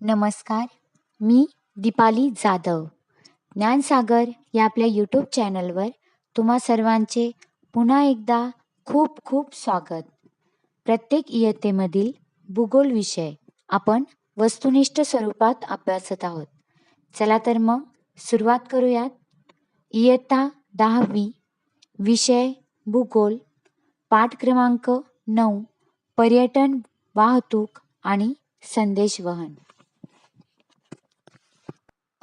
नमस्कार मी दीपाली जाधव. ज्ञानसागर या आपल्या यूट्यूब चॅनलवर तुम्हा सर्वांचे पुन्हा एकदा खूप खूप स्वागत. प्रत्येक इयत्तेमधील भूगोल विषय आपण वस्तुनिष्ठ स्वरूपात अभ्यासत आहोत. चला तर मग सुरुवात करूयात. इयत्ता दहावी विषय भूगोल पाठ क्रमांक नऊ पर्यटन वाहतूक आणि संदेशवहन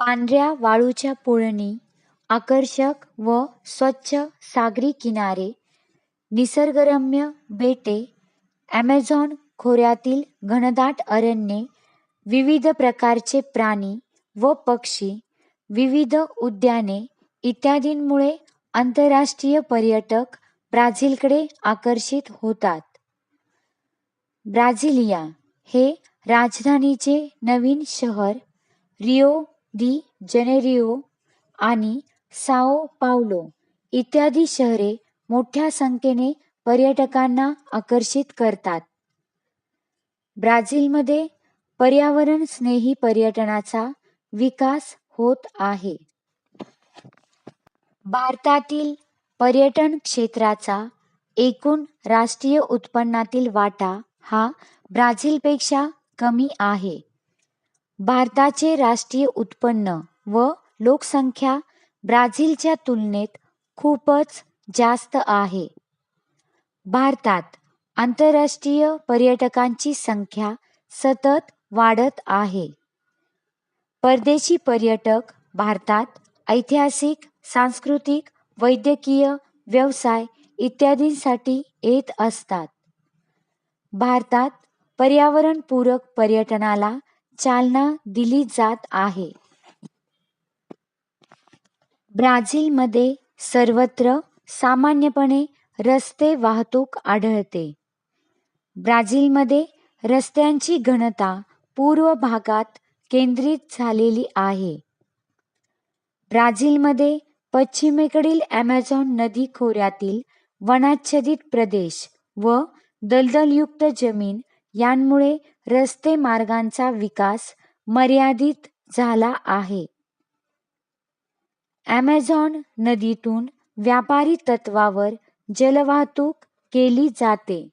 पांढऱ्या वाळूच्या पुळणी आकर्षक व स्वच्छ सागरी किनारे निसर्गरम्य बेटे ॲमेझॉन खोऱ्यातील घनदाट अरण्ये विविध प्रकारचे प्राणी व पक्षी विविध उद्याने इत्यादींमुळे आंतरराष्ट्रीय पर्यटक ब्राझीलकडे आकर्षित होतात. ब्राझिलिया हे राजधानीचे नवीन शहर रिओ दी जेनेरिओ आणि साओ पावलो इत्यादी शहरे मोठ्या संख्येने पर्यटकांना आकर्षित करतात. ब्राझीलमध्ये पर्यावरण स्नेही पर्यटनाचा विकास होत आहे. भारतातील पर्यटन क्षेत्राचा एकूण राष्ट्रीय उत्पन्नातील वाटा हा ब्राझीलपेक्षा कमी आहे. भारताचे राष्ट्रीय उत्पन्न व लोकसंख्या ब्राझीलच्या तुलनेत खूपच जास्त आहे. भारतात आंतरराष्ट्रीय पर्यटकांची संख्या सतत वाढत आहे. परदेशी पर्यटक भारतात ऐतिहासिक सांस्कृतिक वैद्यकीय व्यवसाय इत्यादींसाठी येत असतात. भारतात पर्यावरणपूरक पर्यटनाला चालना दिली जात आहे. ब्राझीलमध्ये सर्वत्र सामान्यपणे रस्ते वाहतूक आढळते. ब्राझीलमध्ये रस्त्यांची घनता पूर्व भागात केंद्रित झालेली आहे. ब्राझीलमध्ये पश्चिमेकडील ॲमेझॉन नदी खोऱ्यातील वनाच्छदित प्रदेश व दलदलयुक्त जमीन यांमुळे रस्ते मार्गांचा विकास मर्यादित झाला आहे. ॲमेझॉन नदीतून व्यापारी तत्वावर जलवाहतूक केली जाते.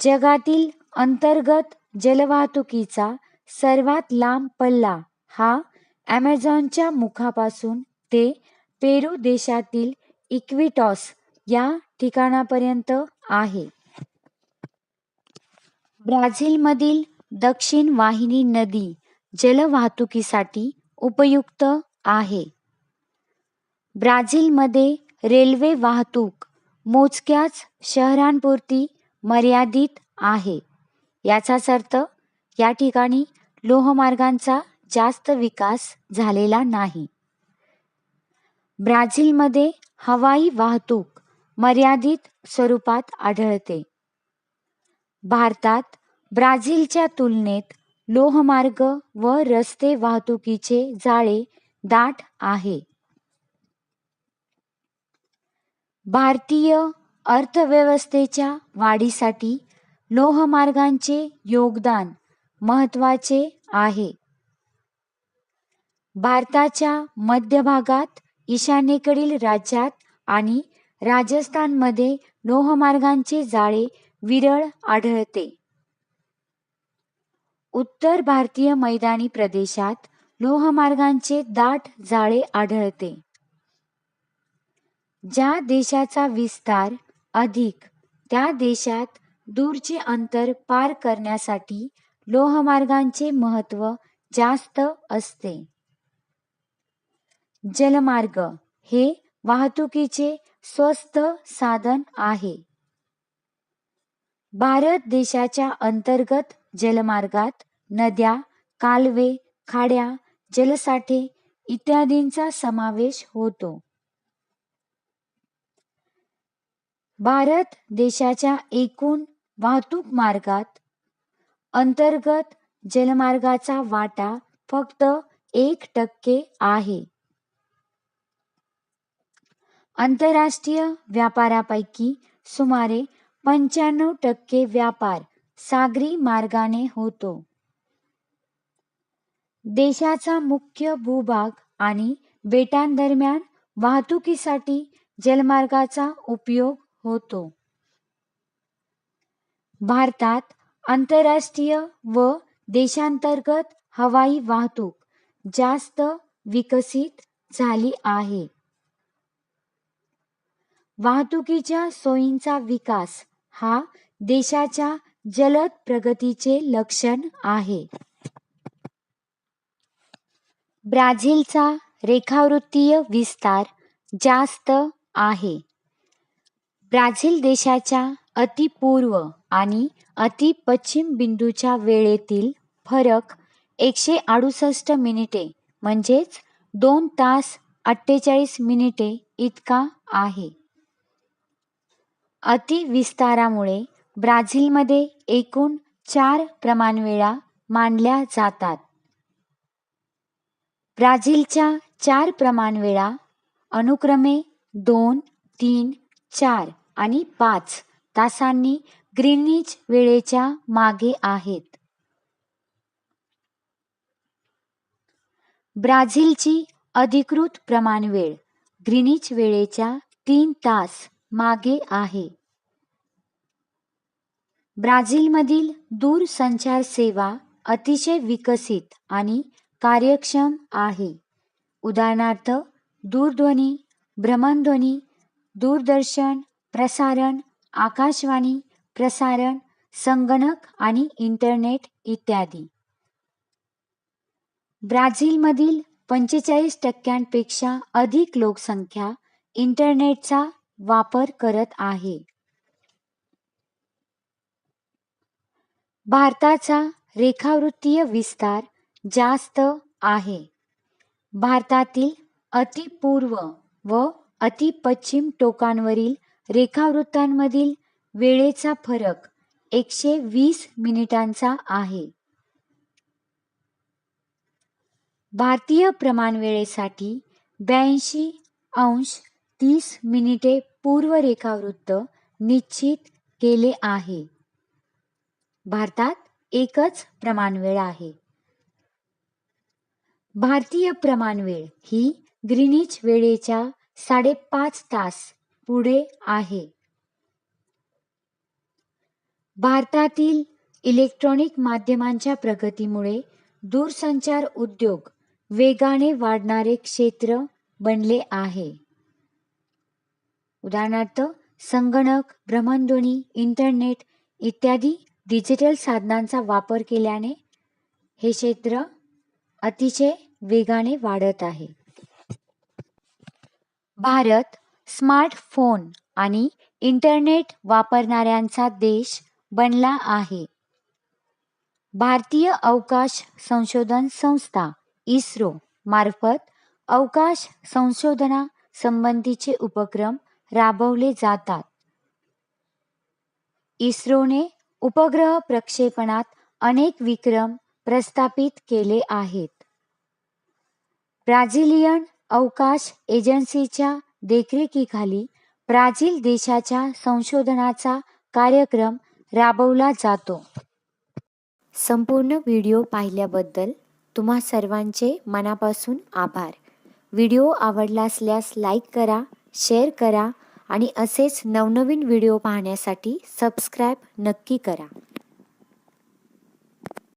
जगातील अंतर्गत जलवाहतुकीचा सर्वात लांब पल्ला हा ॲमेझॉनच्या मुखापासून ते पेरू देशातील इक्विटॉस या ठिकाणापर्यंत आहे. ब्राझीलमधील दक्षिण वाहिनी नदी जलवाहतुकीसाठी उपयुक्त आहे. ब्राझीलमध्ये रेल्वे वाहतूक मोजक्याच शहरांपुरती मर्यादित आहे. याचाच अर्थ या ठिकाणी लोहमार्गांचा जास्त विकास झालेला नाही. ब्राझीलमध्ये हवाई वाहतूक मर्यादित स्वरूपात आढळते. भारतात ब्राझीलच्या तुलनेत लोहमार्ग व रस्ते वाहतुकीचे जाळे दाट आहे. भारतीय अर्थव्यवस्थेच्या वाढीसाठी लोहमार्गांचे योगदान महत्त्वाचे आहे. भारताच्या मध्य भागात ईशान्येकडील राज्यात आणि राजस्थानमध्ये लोहमार्गांचे जाळे विरळ आढळते. उत्तर भारतीय मैदानी प्रदेशात लोहमार्गांचे दाट जाळे आढळते. ज्या देशाचा विस्तार अधिक त्या देशात दूरचे अंतर पार करण्यासाठी लोहमार्गांचे महत्त्व जास्त असते. जलमार्ग हे वाहतुकीचे स्वस्त साधन आहे. भारत देशाच्या अंतर्गत जलमार्गात नद्या कालवे खाड्या जलसाठे इत्यादींचा समावेश होतो. भारत देशाच्या एकूण वाहतूक मार्गात अंतर्गत जलमार्गाचा वाटा फक्त एक टक्के आहे. आंतरराष्ट्रीय व्यापारापैकी सुमारे पंच्याण्णव टक्के व्यापार सागरी मार्गाने होतो. देशाचा मुख्य भूभाग आणि बेटांदरम्यान वाहतुकीसाठी जलमार्गाचा उपयोग होतो. भारतात आंतरराष्ट्रीय व देशांतर्गत हवाई वाहतूक जास्त विकसित झाली आहे. वाहतुकीच्या सोयींचा विकास हा देशाच्या जलद प्रगतीचे लक्षण आहे. ब्राझीलचा रेखावृत्तीय विस्तार जास्त आहे. ब्राझील देशाच्या अतिपूर्व आणि अति पश्चिम बिंदूच्या वेळेतील फरक एकशे अडुसष्ट मिनिटे म्हणजेच दोन तास अठ्ठेचाळीस मिनिटे इतका आहे. अतिविस्तारामुळे ब्राझीलमध्ये एकूण चार प्रमाणवेळा मानल्या जातात. ब्राझीलच्या चार प्रमाणवेळा अनुक्रमे दोन तीन चार आणि पाच तासांनी ग्रीनिच वेळेच्या मागे आहेत. ब्राझीलची अधिकृत प्रमाणवेळ ग्रीनिच वेळेच्या तीन तास मागे आहे. ब्राझीलमधील दूरसंचार सेवा अतिशय विकसित आणि कार्यक्षम आहे. उदाहरणार्थ दूरध्वनी भ्रमणध्वनी दूरदर्शन प्रसारण आकाशवाणी प्रसारण संगणक आणि इंटरनेट इत्यादी. ब्राझीलमधील पंचेचाळीस टक्क्यांपेक्षा अधिक लोकसंख्या इंटरनेटचा वापर करत आहे. भारताचा रेखावृत्तीय विस्तार जास्त आहे. भारतातील अतिपूर्व व अतिपश्चिम टोकांवरील रेखावृत्तांमधील वेळेचा फरक एकशे वीस मिनिटांचा आहे. भारतीय प्रमाणवेळेसाठी ब्याऐंशी अंश तीस मिनिटे पूर्वरेखावृत्त निश्चित केले आहे. भारतात एकच प्रमाणवेळ आहे. भारतीय प्रमाणवेळ ही ग्रीनिच वेळेच्या साडेपाच तास पुढे आहे. भारतातील इलेक्ट्रॉनिक माध्यमांच्या प्रगतीमुळे दूरसंचार उद्योग वेगाने वाढणारे क्षेत्र बनले आहे. उदाहरणार्थ संगणक भ्रमणध्वनी इंटरनेट इत्यादी डिजिटल साधनांचा वापर केल्याने हे क्षेत्र अतिशय वेगाने वाढत आहे. भारत स्मार्टफोन आणि इंटरनेट वापरणाऱ्यांचा देश बनला आहे. भारतीय अवकाश संशोधन संस्था इस्रो मार्फत अवकाश संशोधना संबंधीचे उपक्रम राबवले जातात. इस्रोने उपग्रह प्रक्षेपणात अनेक विक्रम प्रस्थापित केले आहेत. ब्राझिलियन अवकाश एजन्सीच्या देखरेखीखाली ब्राझील देशाच्या संशोधनाचा कार्यक्रम राबवला जातो. संपूर्ण व्हिडिओ पाहिल्याबद्दल तुम्हा सर्वांचे मनापासून आभार. व्हिडिओ आवडला असल्यास लाईक करा शेअर करा आणि असेच नवनवीन व्हिडिओ पाहण्यासाठी सबस्क्राईब नक्की करा.